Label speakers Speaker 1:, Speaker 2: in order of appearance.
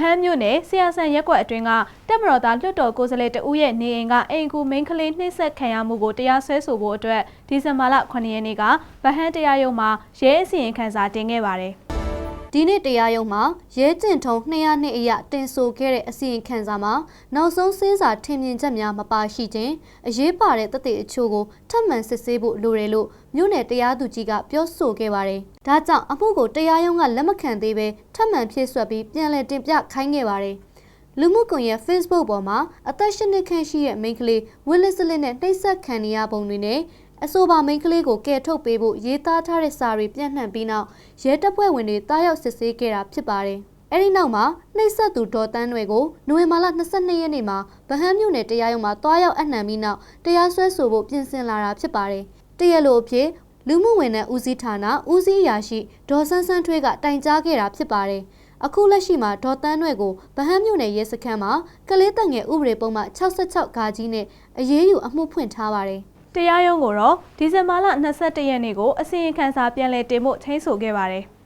Speaker 1: ဟန်းမြို့နယ်ဆီယာဆန်ရက်ကွက်အတွင်းကတပ်မတော်သားလွှတ်တော်ကိုယ်စားလှယ်တဦးရဲ့နေအိမ်ကအိမ်ကူမင်းကလေးနှိပ်စက်ခံရမှုကိုတရားစွဲဆိုဖို့အတွက်ဒီဇင်ဘာလ9ရက်နေ့ကဗဟန်းတရားရုံးမှာရဲအစီရင်ခံစာတင်ခဲ့ပါတယ်
Speaker 2: ဒီနေ့တရားရုံးမှာရဲကျင့်ထုံ200နှစ်အရတင်ဆိုခဲ့တဲ့အစီရင်ခံစာမှာနောက်ဆုံးစင်းစာထင်မြင်ချက်များမပါရှိခြင်းအရေးပါတဲ့တသက်အချို့ကိုထပ်မံစစ်ဆေးဖို့လိုတယ်လို့မြို့နယ်တရားသူကြီးကပြောဆိုခဲ့ပါတယ်။ဒါကြောင့်အမှုကိုတရားရုံးကလက်မခံသေးဘဲထပ်မံဖြည့်ဆွတ်ပြီးပြန်လည်တင်ပြခိုင်းခဲ့ပါတယ်။လူမှုကွန်ရက် Facebook ပေါ်မှာအသက်ရှင်နေခန့်ရှိတဲ့မိန်းကလေးဝစ်လက်စလက်နဲ့နှိပ်စက်ခံနေရပုံတွေနဲ့ အဆိုပါမိန်းကလေးကိုကယ်ထုတ်ပေးဖို့ရေးသားထားတဲ့စာတွေပြန့်နှံ့ပြီးနောက်ရဲတပ်ဖွဲ့ဝင်တွေတားရောက်စစ်ဆေးခဲ့တာဖြစ်ပါတယ်။အဲဒီနောက်မှာနှိပ်စက်သူဒေါ်တန်းတွေကိုနိုဝင်ဘာလ22ရက်နေ့မှာဗဟန်းမြို့နယ်တရားရုံးမှာတွားရောက်အနှံပြီးနောက်တရားစွဲဆိုဖို့ပြင်ဆင်လာတာဖြစ်ပါတယ်။တရားလိုအဖြစ်လူမှုဝန်ထမ်းဦးစီးဌာနဦးစီးအရာရှိဒေါ်ဆန်းဆန်းထွေးကတိုင်ကြားခဲ့တာဖြစ်ပါတယ်။အခုလက်ရှိမှာဒေါ်တန်းတွေကိုဗဟန်းမြို့နယ်ရဲစခန်းမှာကလေးတက်ငယ်ဥပဒေပုံမှ66ဂါကြီးနဲ့အရေးယူအမှုဖွင့်ထားပါတယ်။
Speaker 1: တရားရုံးကိုတော့ဒီဇင်ဘာလ22ရက်နေ့ကိုအစီရင်ခံစာပြန်လည်တင်ဖို့ချိန်ဆိုခဲ့ပါတယ်။